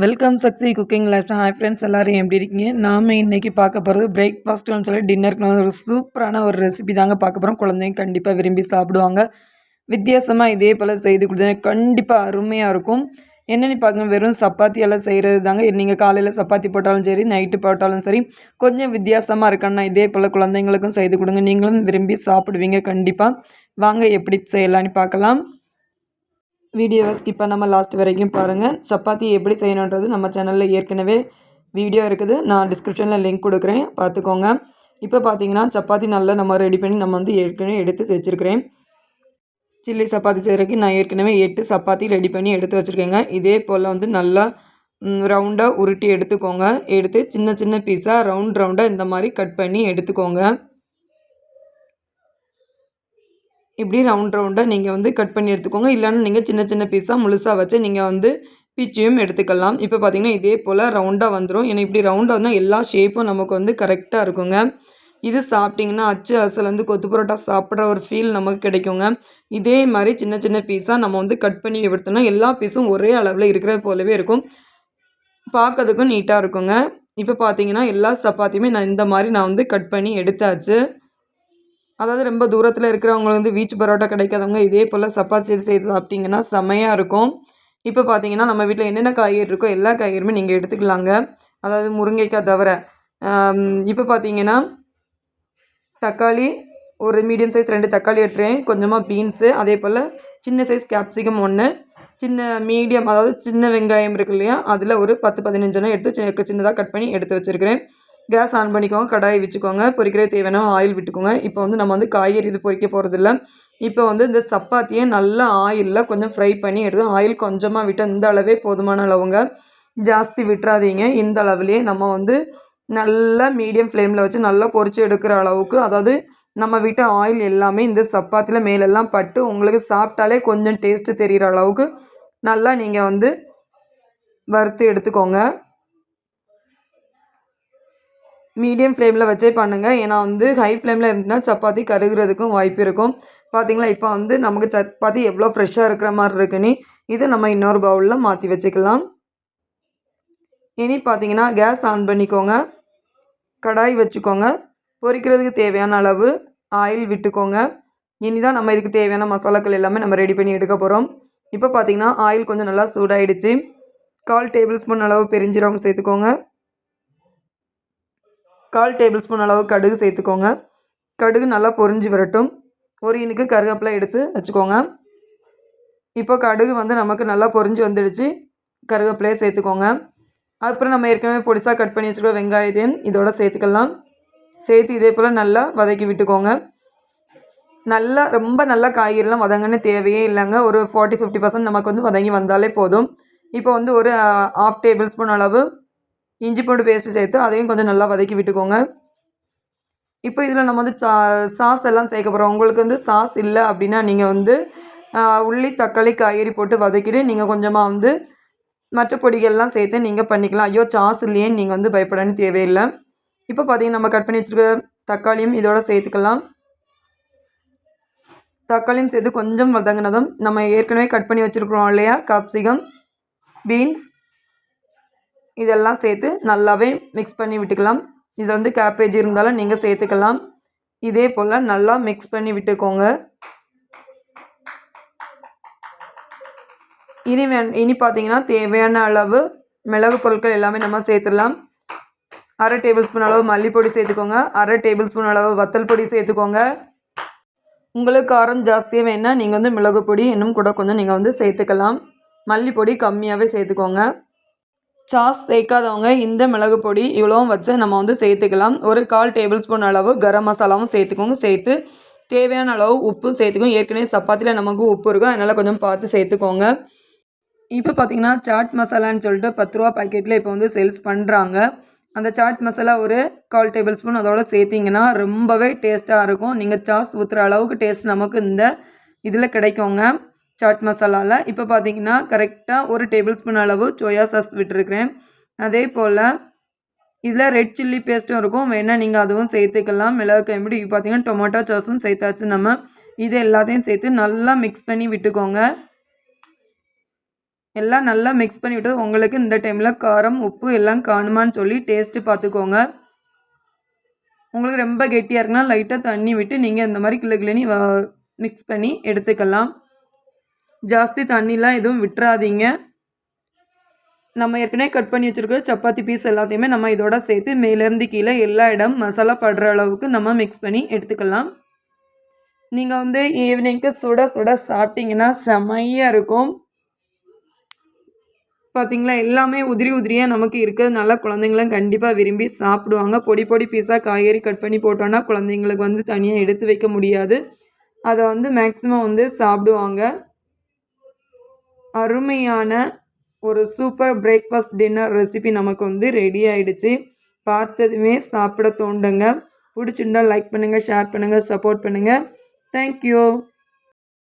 Welcome சக்ஸி cooking life hi friends எல்லோரும் எப்படி இருக்கீங்க? நாம் இன்றைக்கி பார்க்க போகிறது பிரேக்ஃபாஸ்ட்டுன்னு சொல்லி டின்னருக்கு ஒரு சூப்பரான ஒரு ரெசிபி தாங்க பார்க்க போகிறோம் குழந்தைங்க கண்டிப்பாக விரும்பி சாப்பிடுவாங்க. வித்தியாசமாக இதே போல் செய்து கொடுத்தேன் கண்டிப்பாக அருமையாக இருக்கும். என்னென்னு பார்க்க வெறும் சப்பாத்தி எல்லாம் செய்கிறது தாங்க நீங்கள் காலையில் சப்பாத்தி போட்டாலும் சரி நைட்டு போட்டாலும் சரி கொஞ்சம் வித்தியாசமாக இருக்கணும்னா இதே போல் குழந்தைங்களுக்கும் செய்து கொடுங்க. நீங்களும் விரும்பி சாப்பிடுவீங்க கண்டிப்பாக வாங்க எப்படி செய்யலான்னு பார்க்கலாம். வீடியோவை ஸ்கிப் பண்ணாமல் லாஸ்ட் வரைக்கும் பாருங்கள் சப்பாத்தி எப்படி செய்யணுன்றது நம்ம சேனலில் ஏற்கனவே வீடியோ இருக்குது. நான் டிஸ்கிரிப்ஷனில் லிங்க் கொடுக்குறேன். பார்த்துக்கோங்க. இப்போ பார்த்தீங்கன்னா சப்பாத்தி நல்லா நம்ம ரெடி பண்ணி நம்ம வந்து ஏற்கனவே எடுத்து வச்சுருக்கிறேன். சில்லி சப்பாத்தி செய்கிறதுக்கு நான் ஏற்கனவே எட்டு சப்பாத்தி ரெடி பண்ணி எடுத்து வச்சுருக்கேங்க. இதே போல் வந்து நல்லா ரவுண்டாக உருட்டி எடுத்துக்கோங்க. எடுத்து சின்ன சின்ன பீஸாக ரவுண்ட் ரவுண்டாக இந்த மாதிரி கட் பண்ணி எடுத்துக்கோங்க. இப்படி ரவுண்ட் ரவுண்டாக நீங்கள் வந்து கட் பண்ணி எடுத்துக்கோங்க. இல்லைன்னா நீங்கள் சின்ன சின்ன பீஸாக முழுசாக வச்சு நீங்கள் வந்து பிச்சியும் எடுத்துக்கலாம். இப்போ பார்த்தீங்கன்னா இதே போல் ரவுண்டாக வந்துடும் ஏன்னா இப்படி ரவுண்டாக வந்தால் எல்லா ஷேப்பும் நமக்கு வந்து கரெக்டாக இருக்குங்க. இது சாப்பிட்டிங்கன்னா அச்சு அசல் வந்து கொத்து பரோட்டா சாப்பிட்ற ஒரு ஃபீல் நமக்கு கிடைக்குங்க. இதே மாதிரி சின்ன சின்ன பீஸாக நம்ம வந்து கட் பண்ணி எடுத்தோம்னா எல்லா பீஸும் ஒரே அளவில் இருக்கிற போலவே இருக்கும். பார்க்கறதுக்கும் நீட்டாக இருக்குங்க. இப்போ பார்த்தீங்கன்னா எல்லா சப்பாத்தியுமே நான் இந்த மாதிரி நான் வந்து கட் பண்ணி எடுத்தாச்சு. அதாவது ரொம்ப தூரத்தில் இருக்கிறவங்க வந்து வீச்சு பரோட்டா கிடைக்காதவங்க இதே போல் சப்பாத்தி செய்து செய்து சாப்பிட்டிங்கன்னா செம்மையாக இருக்கும். இப்போ பார்த்தீங்கன்னா நம்ம வீட்டில் என்னென்ன காய்கறி இருக்கோ எல்லா காய்கறியுமே நீங்கள் எடுத்துக்கலாங்க. அதாவது முருங்கைக்காய் தவிர இப்போ பார்த்தீங்கன்னா தக்காளி ஒரு மீடியம் சைஸ் ரெண்டு தக்காளி எடுத்துகிறேன் கொஞ்சமாக பீன்ஸு அதே போல் சின்ன சைஸ் கேப்சிகம் ஒன்று சின்ன மீடியம் அதாவது சின்ன வெங்காயம் இருக்கு இல்லையா அதில் ஒரு பத்து பதினஞ்சு எடுத்து சின்னதாக கட் பண்ணி எடுத்து வச்சுருக்கிறேன். கேஸ் ஆன் பண்ணிக்கோங்க கடாயை வச்சுக்கோங்க பொறிக்கிற தேவையான ஆயில் விட்டுக்கோங்க. இப்போ வந்து நம்ம வந்து காய்கறி இது பொரிக்க போகிறதில்ல இப்போ வந்து இந்த சப்பாத்தியை நல்லா ஆயிலில் கொஞ்சம் ஃப்ரை பண்ணி எடுத்து ஆயில் கொஞ்சமாக விட்டு இந்த அளவே போதுமான அளவுங்க. ஜாஸ்தி விட்டுறாதீங்க. இந்த அளவுலேயே நம்ம வந்து நல்லா மீடியம் ஃப்ளேமில் வச்சு நல்லா பொறிச்சு எடுக்கிற அளவுக்கு அதாவது நம்ம விட்ட ஆயில் எல்லாமே இந்த சப்பாத்தியில் மேலெல்லாம் பட்டு உங்களுக்கு சாப்பிட்டாலே கொஞ்சம் டேஸ்ட்டு தெரிகிற அளவுக்கு நல்லா நீங்கள் வந்து வறுத்து எடுத்துக்கோங்க. மீடியம் ஃப்ளேமில் வச்சே பண்ணுங்கள் ஏன்னா வந்து ஹை ஃப்ளேமில் இருந்துச்சுன்னா சப்பாத்தி கருகிறதுக்கும் வாய்ப்பு இருக்கும். பார்த்தீங்களா இப்போ வந்து நமக்கு சப்பாத்தி எவ்வளோ ஃப்ரெஷ்ஷாக இருக்கிற மாதிரி இருக்குன்னு இதை நம்ம இன்னொரு பவுலில் மாற்றி வச்சுக்கலாம். இனி பார்த்தீங்கன்னா கேஸ் ஆன் பண்ணிக்கோங்க. கடாய் வச்சுக்கோங்க. பொரிக்கிறதுக்கு தேவையான அளவு ஆயில் விட்டுக்கோங்க. இனி தான் நம்ம இதுக்கு தேவையான மசாலாக்கள் எல்லாமே நம்ம ரெடி பண்ணி எடுக்க போகிறோம் இப்போ பார்த்தீங்கன்னா ஆயில் கொஞ்சம் நல்லா சூடாகிடுச்சு கால் டேபிள் ஸ்பூன் அளவு பெரிஞ்சிரவங்க சேர்த்துக்கோங்க. கால் டேபிள் ஸ்பூன் அளவு கடுகு சேர்த்துக்கோங்க. கடுகு நல்லா பொறிஞ்சு வரட்டும். ஒரு இனுக்கு கருவேப்பிலை எடுத்து வச்சுக்கோங்க. இப்போ கடுகு வந்து நமக்கு நல்லா பொறிஞ்சு வந்துடுச்சு. கருவேப்பிலையை சேர்த்துக்கோங்க. அப்புறம் நம்ம ஏற்கனவே பொடிசாக கட் பண்ணி வச்சுருக்க வெங்காயத்தையும் இதோட சேர்த்துக்கலாம். சேர்த்து இதே போல் நல்லா வதக்கி விட்டுக்கோங்க. நல்லா ரொம்ப நல்லா காய்கறிலாம் வதங்கன்னு தேவையே இல்லைங்க. ஒரு ஃபார்ட்டி ஃபிஃப்டி பர்சன்ட் நமக்கு வந்து வதங்கி வந்தாலே போதும். இப்போ வந்து ஒரு ஆஃப் டேபிள் ஸ்பூன் அளவு இஞ்சி பூண்டு பேஸ்ட்டு சேர்த்து அதையும் கொஞ்சம் நல்லா வதக்கி விட்டுக்கோங்க. இப்போ இதில் நம்ம வந்து சா சாஸ் எல்லாம் சேர்க்க போகிறோம் உங்களுக்கு வந்து சாஸ் இல்லை அப்படின்னா நீங்கள் வந்து உள்ளி தக்காளி காய்கறி போட்டு வதக்கிட்டு நீங்கள் கொஞ்சமாக வந்து மற்ற பொடிகள்லாம் சேர்த்து நீங்கள் பண்ணிக்கலாம். ஐயோ சாஸ் இல்லையேன்னு நீங்கள் வந்து பயப்படன்னு தேவையில்லை. இப்போ பார்த்தீங்கன்னா நம்ம கட் பண்ணி வச்சுருக்க தக்காளியும் இதோட சேர்த்துக்கலாம். தக்காளியும் சேர்த்து கொஞ்சம் வதங்கினதும் நம்ம ஏற்கனவே கட் பண்ணி வச்சுருக்குறோம் இல்லையா? காப்சிகம் பீன்ஸ் இதெல்லாம் சேர்த்து நல்லாவே மிக்ஸ் பண்ணி விட்டுக்கலாம். இது வந்து கேபேஜ் இருந்தாலும் நீங்கள் சேர்த்துக்கலாம். இதே போல் நல்லா மிக்ஸ் பண்ணி விட்டுக்கோங்க. இனி வே இனி பார்த்தீங்கன்னா தேவையான அளவு மிளகு பொருட்கள் எல்லாமே நம்ம சேர்த்துடலாம். அரை டேபிள் ஸ்பூன் அளவு மல்லிப்பொடி சேர்த்துக்கோங்க. அரை டேபிள் ஸ்பூன் அளவு வத்தல் பொடி சேர்த்துக்கோங்க. உங்களுக்கு காரம் ஜாஸ்தியாக வேணால் நீங்கள் வந்து மிளகு பொடி இன்னும் கூட கொஞ்சம் நீங்கள் வந்து சேர்த்துக்கலாம். மல்லிப்பொடி கம்மியாகவே சேர்த்துக்கோங்க. சாஸ் சேர்க்காதவங்க இந்த மிளகு பொடி இவ்வளோவும் வச்சு நம்ம வந்து சேர்த்துக்கலாம். ஒரு கால் டேபிள் ஸ்பூன் அளவு கரம் மசாலாவும் சேர்த்துக்கோங்க. சேர்த்து தேவையான அளவு உப்பு சேர்த்துக்கோங்க. ஏற்கனவே சப்பாத்தியில் நமக்கு உப்பு இருக்கும். அதனால் கொஞ்சம் பார்த்து சேர்த்துக்கோங்க. இப்போ பார்த்திங்கன்னா சாட் மசாலான்னு சொல்லிட்டு பத்து ரூபா பாக்கெட்டில் இப்போ வந்து சேல்ஸ் பண்ணுறாங்க அந்த சாட் மசாலா ஒரு கால் டேபிள் ஸ்பூன் அதோட சேர்த்திங்கன்னா ரொம்பவே டேஸ்ட்டாக இருக்கும். நீங்கள் சாஸ் ஊற்றுற அளவுக்கு டேஸ்ட் நமக்கு இந்த இதில் கிடைக்குங்க. சாட் மசாலாவில் இப்போ பார்த்தீங்கன்னா கரெக்டாக ஒரு டேபிள் ஸ்பூன் அளவு சோயா சாஸ் விட்டுருக்குறேன். அதே போல் இதில் ரெட் சில்லி பேஸ்ட்டும் இருக்கும். வேணால் நீங்கள் அதுவும் சேர்த்துக்கலாம். மிளகு இப்போ பார்த்தீங்கன்னா டொமேட்டோ சாஸும் சேர்த்தாச்சு நம்ம. இது எல்லாத்தையும் சேர்த்து நல்லா மிக்ஸ் பண்ணி விட்டுக்கோங்க. எல்லாம் நல்லா மிக்ஸ் பண்ணி விட்டு உங்களுக்கு இந்த டைமில் காரம் உப்பு எல்லாம் காணுமான்னு சொல்லி டேஸ்ட்டு பார்த்துக்கோங்க உங்களுக்கு ரொம்ப கெட்டியாக இருக்குன்னா லைட்டாக தண்ணி விட்டு நீங்கள் இந்த மாதிரி கிளு கிளினி மிக்ஸ் பண்ணி எடுத்துக்கலாம். ஜாஸ்தி தண்ணிலாம் எதுவும் விட்டுறாதீங்க. நம்ம ஏற்கனவே கட் பண்ணி வச்சுருக்க சப்பாத்தி பீஸ் எல்லாத்தையுமே நம்ம இதோட சேர்த்து மேலேருந்து கீழே எல்லா இடம் மசாலா படுற அளவுக்கு நம்ம மிக்ஸ் பண்ணி எடுத்துக்கலாம். நீங்கள் வந்து ஈவினிங்க்கு சுட சுட சாப்பிட்டிங்கன்னா செமையாக இருக்கும். பார்த்திங்களா எல்லாமே உதிரி உதிரியாக நமக்கு இருக்கிறதுனால குழந்தைங்களும் கண்டிப்பாக விரும்பி சாப்பிடுவாங்க. பொடி பொடி பீஸாக காய்கறி கட் பண்ணி போட்டோன்னா குழந்தைங்களுக்கு வந்து தனியாக எடுத்து வைக்க முடியாது. அதை வந்து மேக்ஸிமம் வந்து சாப்பிடுவாங்க. அருமையான ஒரு சூப்பர் பிரேக்ஃபாஸ்ட் டின்னர் ரெசிபி நமக்கு வந்து ரெடி ஆகிடுச்சு பார்த்ததுமே சாப்பிட தோண்டுங்க. பிடிச்சிருந்தால் லைக் பண்ணுங்கள் ஷேர் பண்ணுங்கள் சப்போர்ட் பண்ணுங்கள் தேங்க்யூ